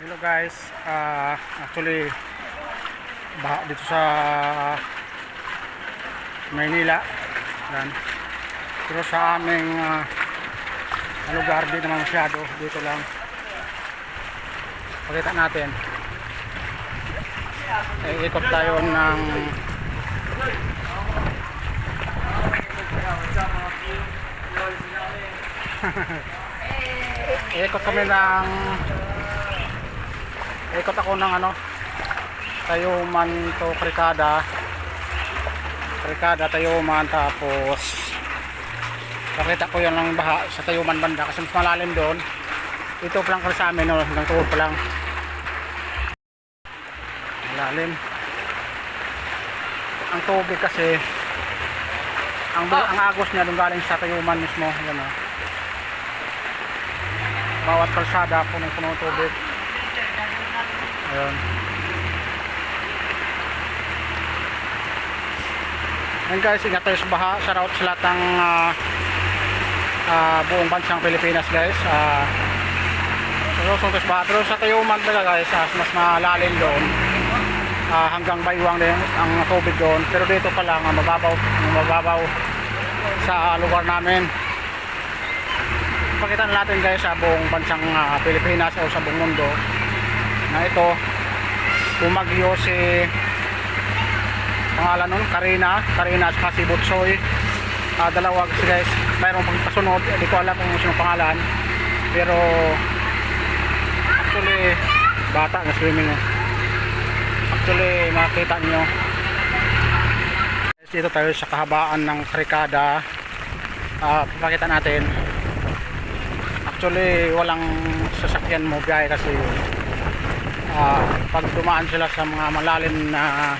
Hello guys, Ah, actually baha dito sa Maynila. Yan. Pero sa aming ah, lugar di naman masyado, dito lang. Pakita natin. Eh, ikot tayo ng ikot kami ng ikot ako ng ano Tayuman to Krikada. Krikada Tayuman tapos nakita ko yan lang baha sa Tayuman banda kasi mas malalim doon. Ito pa lang kasi sa amin no, hanggang tuhod pa lang. Malalim. Ang tubig kasi ang, ang agos niya doon galing sa Tayuman mismo yan o bawat kalsada punong-puno ng tubig ayun Ayun guys, ingat tayo sa baha. Shout out sa lahat ng ah, ah, buong bansang Pilipinas guys. Uh, pero sa baha. Pero sa Tayuman talaga guys, ah, mas malalim doon. Ah, hanggang baywang din ang tubig doon. Pero dito pa lang, ah, mababaw, mababaw sa lugar namin. Pakita natin guys sa buong bansang ah, Pilipinas o sa buong mundo na ito bumagyo si pangalan nun, Karina, Karina at si Butsoy. Ah, dalawa kasi guys, mayroong pagpasunod, hindi ko alam kung sino pangalan. Pero actually bata na swimming eh. Actually makita nyo. Dito tayo sa kahabaan ng Krikada. Ah, pakita natin. Actually walang sasakyan mo biyahe kasi ah, pag dumaan sila sa mga malalim na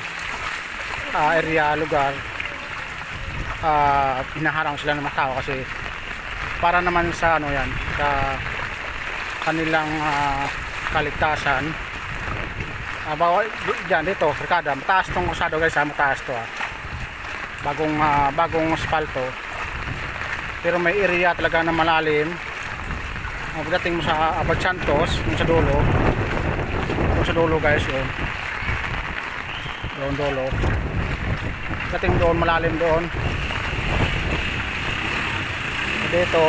ah, area, lugar ah hinaharang sila ng mga tao kasi para naman sa ano yan sa kanilang ah, kaligtasan. Ah, bawal dyan dito Frikada mataas tong usado guys ha mataas to ah. bagong ah, bagong asfalto. Pero may area talaga na malalim. Ah, pagdating mo sa Abad Santos sa dulo sa dulo guys yun. Doon dulo. Dating doon malalim doon. Dito.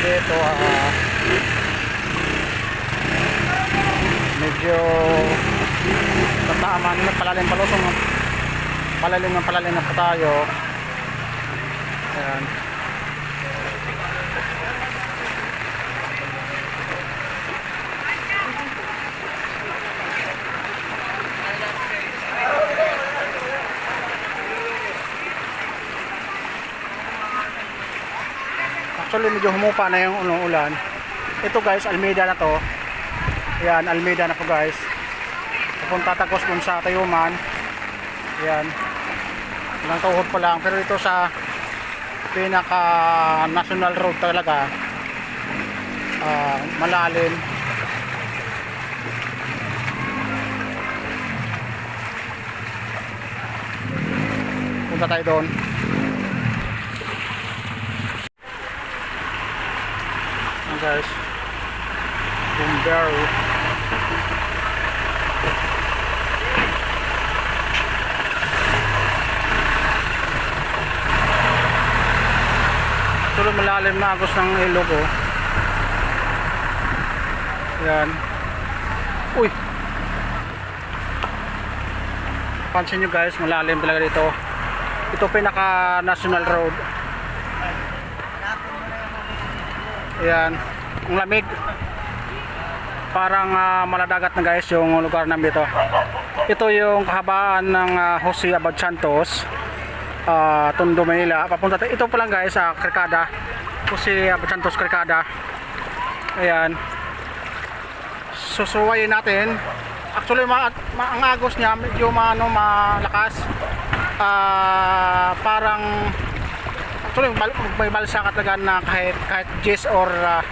Dito ah medyo tataman na palalim palusong palalim ng palalim na pa tayo. Ayan Actually medyo humupa na yung unong ulan. Ito guys, Almeida na to. Yan, Almeida na po guys. Papunta tagos dun sa Tayuman. Yan. Ilang tuhod pa lang. Pero ito sa pinaka national road talaga. ah, malalim. Punta tayo doon. Guys. Bumbero Tuloy malalim na agos ng ilog oh. Yan. Uy! Pansin nyo guys malalim talaga dito. Ito pinaka national road. Ayan, ang lamig. Parang ah, maladagat na guys yung lugar namin dito. Ito yung kahabaan ng ah, Jose Abad Santos, ah, Tondo, Manila. Papunta. Ito pa lang guys sa Krikada. Jose Abad Santos, Krikada. Ayan. Susuwayin natin. Actually, ma ma- ang agos niya medyo maano malakas. Ah, parang Actually, may balsa ka talaga na kahit, kahit 10 or ah,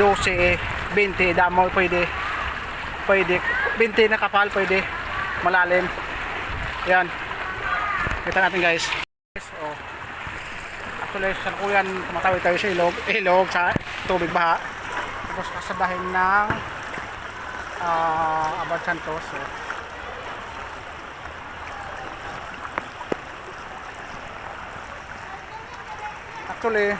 12, 20, damo pwede. Pwede. 20 na kapal pwede. Malalim. Yan. Kita natin guys. Oh. Actually, sa kuyan, tumatawid tayo sa ilog, ilog sa tubig baha. Tapos kasabahin ng ah Abad Santos. So, actually,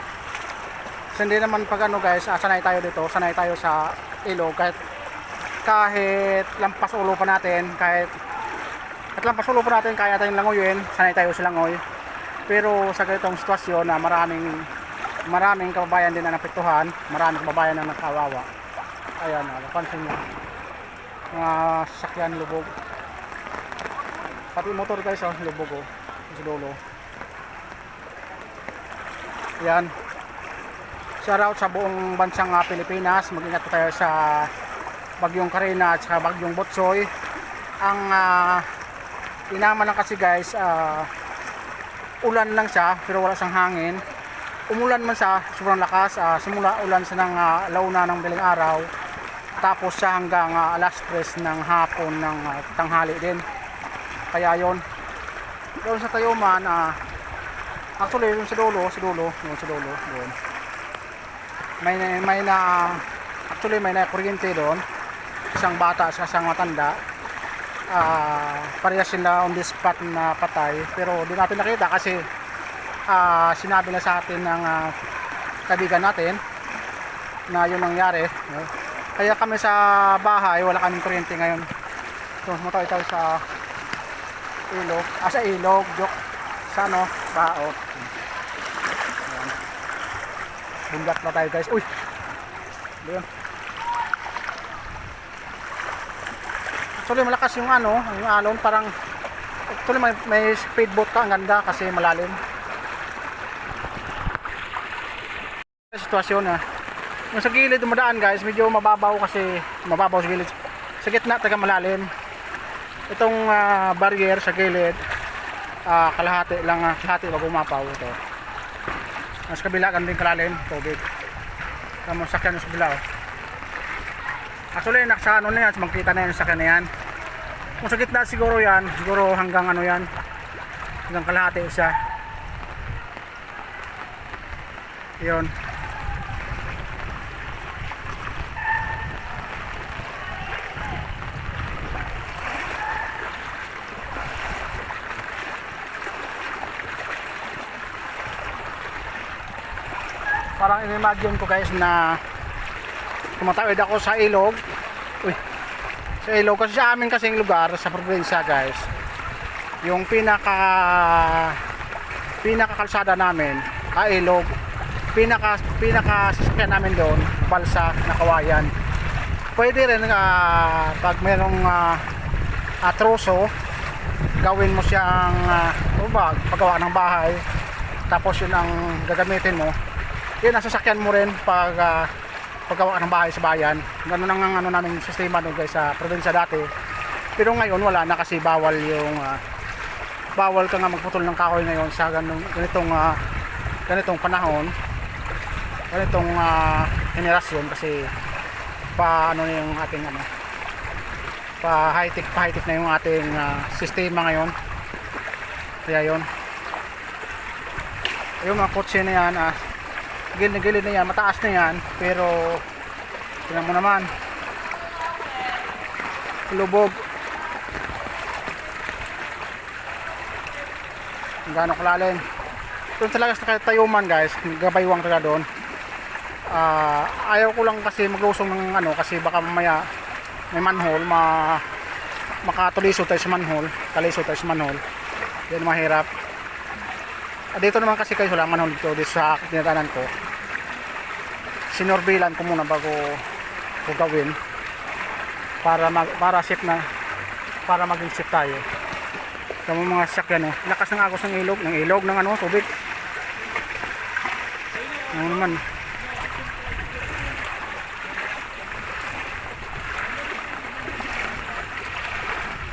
so hindi naman pag ano guys, ah, sanay tayo dito, sanay tayo sa ilog kahit kahit lampas ulo pa natin, kahit at lampas ulo pa natin, kaya tayong langoyin, sanay tayo sa langoy. Pero sa ganitong sitwasyon na maraming maraming kababayan din na napituhan, maraming kababayan na nakawawa. Ayan, ah, napansin nyo. Mga sasakyan lubog. Pati motor guys, oh, lubog oh. Sa dulo. Yan. Shout out sa buong bansang ah, Pilipinas. Mag-ingat tayo sa Bagyong Karina at sa Bagyong Botsoy. Ang uh, inaman lang kasi guys, ah, ulan lang siya pero wala siyang hangin. Umulan man siya, sobrang lakas. ah, simula ulan siya ng ah, launa ng biling araw. Tapos siya hanggang ah, alas 3 ng hapon ng ah, tanghali din. Kaya yon doon sa Tayuman, ah, actually doon sa dulo, sa dulo, doon sa dulo, doon. May may na actually may na kuryente doon. Isang bata sa isang matanda. Ah, parehas sila on the spot na patay pero di natin nakita kasi ah, sinabi na sa atin ng ah, kaibigan natin na yun nangyari. no? Kaya kami sa bahay, wala kaming kuryente ngayon. So, matay tayo sa ilog. Ah, sa ilog, joke. Sa ano, bao. Ayan. Bungat na tayo guys. Uy! Doon. Actually, malakas yung ano, yung alon. Parang, actually, may, may speedboat ka. Ang ganda kasi malalim. Sitwasyon ah. Yung sa gilid dumadaan guys, medyo mababaw kasi mababaw sa gilid. Sa gitna taga malalim. Itong ah, barrier sa gilid, ah, kalahati lang, ah, kalahati wag umapaw ito. Mas kabila kan din kalalim, tubig. Tama sakyan sa kabila. oh. Actually, nakasa ano na yan, magkita na yan sa sakyan yan. Kung sa gitna siguro yan, siguro hanggang ano yan, hanggang kalahati siya. Yun. In-imagine ko guys na tumatawid ako sa ilog. Uy sa ilog. Kasi sa amin kasing lugar sa probinsya guys yung pinaka pinaka kalsada namin ah ilog pinaka pinaka sasakyan namin doon balsa na kawayan. Pwede rin ah, pag merong uh, atroso gawin mo siyang uh, paggawa ng bahay tapos yun ang gagamitin mo yun ang sasakyan mo rin pag uh, paggawa ng bahay sa bayan. Ganun ang ano namin sistema doon guys sa probinsya dati. Pero ngayon wala na kasi bawal yung ah, bawal ka nga magputol ng kahoy ngayon sa ganung, ganitong ah, ganitong panahon. Ganitong uh, henerasyon kasi pa ano na yung ating ano pa high tech pa high tech na yung ating ah, sistema ngayon. Kaya yun. Yung mga kotse na yan ah, gilid na gilid na yan, mataas na yan, pero tingnan mo naman, lubog. Gaano kalalim. Doon talaga sa tayuman guys, gabaywang talaga doon. Ah, ayaw ko lang kasi maglusong ng ano kasi baka mamaya may manhole, ma makatuliso tayo sa manhole, taliso tayo sa manhole. Yan mahirap. Dito naman kasi kayo wala manhole dito, dito sa dinadanan ko. Sinorbilan ko muna bago ko gawin para mag, para safe na para maging safe tayo. Kamo mga sakyan oh. Lakas ng agos ng ilog, ng ilog ng ano, tubig. Ano naman.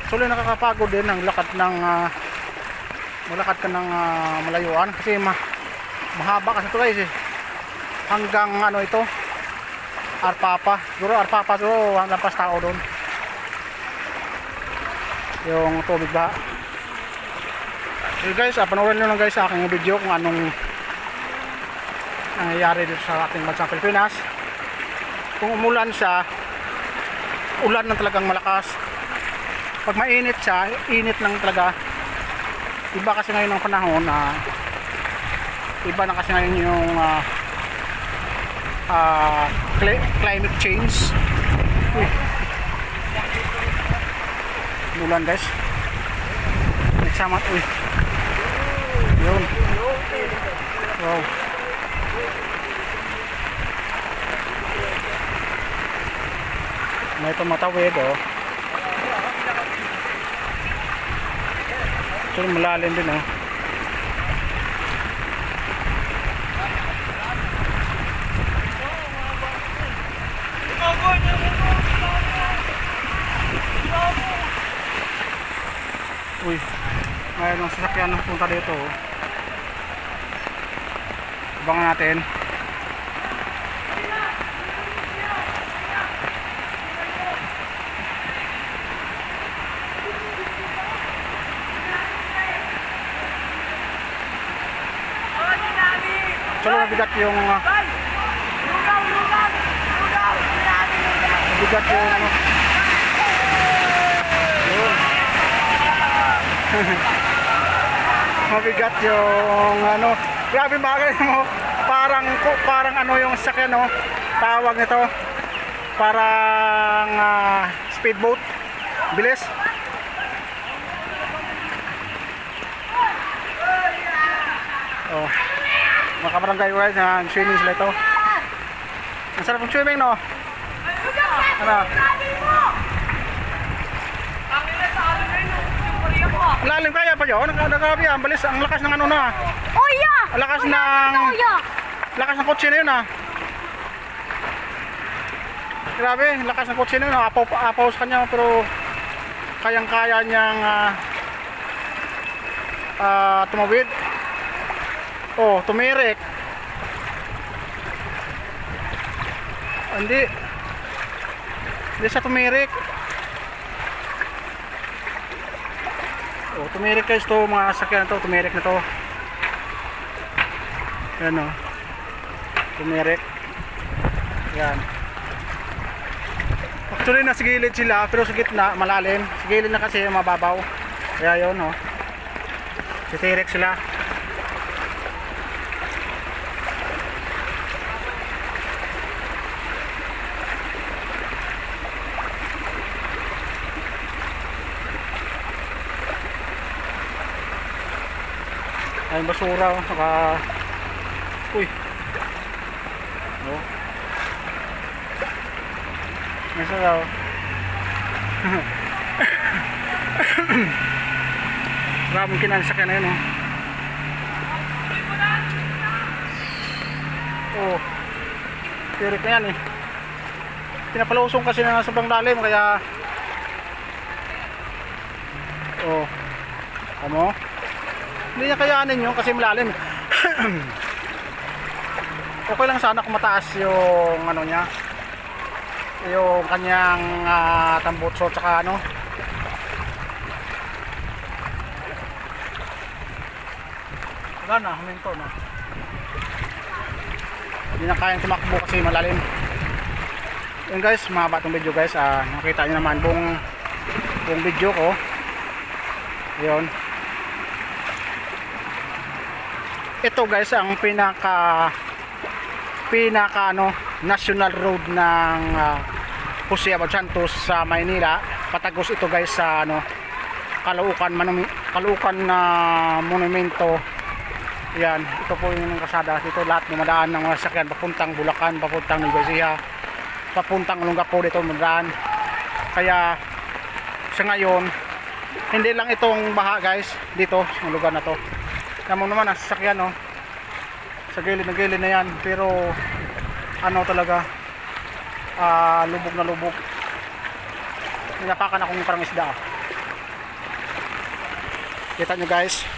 Sulit nakakapagod din ang lakad ng ah, malakad ka ng ah, malayuan kasi ma mahaba kasi ito guys eh. Hanggang ano ito? Arpapa. Siguro Arpapa siguro lampas tao doon. Yung tubig ba? So guys, ah, panoorin nyo lang guys sa aking video kung anong nangyayari dito sa ating bansang Pilipinas. Kung umulan siya, ulan ng talagang malakas. Pag mainit siya, init lang talaga. Iba kasi ngayon ang panahon na iba na kasi ngayon yung ah, ah, cli- climate change. Uy. Guys. Nagsama, uy. Yun. Wow. May tumatawid oh. Ito malalim din oh. Uy, mayroon ng sasakyan punta dito. Abangan natin. Mabigat yung uh, mabigat yung. Yun. mabigat yung ano. Grabe bagay mo. Parang ko- parang ano yung sakyan no. Tawag nito. Parang ah, speedboat. Bilis. Oh. Mga kabarangay guys, na swimming sila ito. Ang sarap ng swimming, no? Ano? Lalim kaya pa yun? Nagkagabi yan. Balis, ang lakas ng ano na. Oh yeah! Ang lakas ng... Lakas ng kotse na yun, ah. Grabe, lakas ng kotse na yun. Apaw, apaw sa kanya, pero kayang-kaya niyang ah, ah, tumawid. Oh, tumirik. Hindi. Hindi siya tumirik. Oh, tumirik guys to mga sakyan na to, tumirik na to. Yan oh. Tumirik. Yan. Actually nasa gilid sila pero sa gitna malalim. Sa gilid na kasi mababaw. Kaya yun oh. Titirik sila. Ay basura oh. Uy. Oh. Nasa daw. Maraming kinansakyan na yun oh. Oh. Tirik na eh. Pinapalusong kasi na sobrang lalim kaya Oh. Ano? Hindi niya kayanin yun kasi malalim. okay lang sana kung mataas yung ano niya. Yung kanyang uh, tambutso tsaka ano. Wala na, huminto na. Hindi na kayang tumakbo kasi malalim. Yun guys, mahaba itong video guys. Ah, nakita nyo naman buong, buong video ko. Yun. Ito guys ang pinaka pinaka ano national road ng uh, Jose Abad Santos sa Maynila. Patagos ito guys sa ano Caloocan Manumi- Caloocan na monumento. Yan, ito po yung kasada dito lahat dumadaan ng mga sakyan papuntang Bulacan, papuntang Ecija, papuntang Olongapo dito dumadaan. Kaya sa ngayon hindi lang itong baha guys dito sa lugar na to Mo naman nasa sasakyan no? Sa gilid na gilid na yan pero ano talaga ah, lubog na lubog. Ninapakan akong parang isda. Kita nyo guys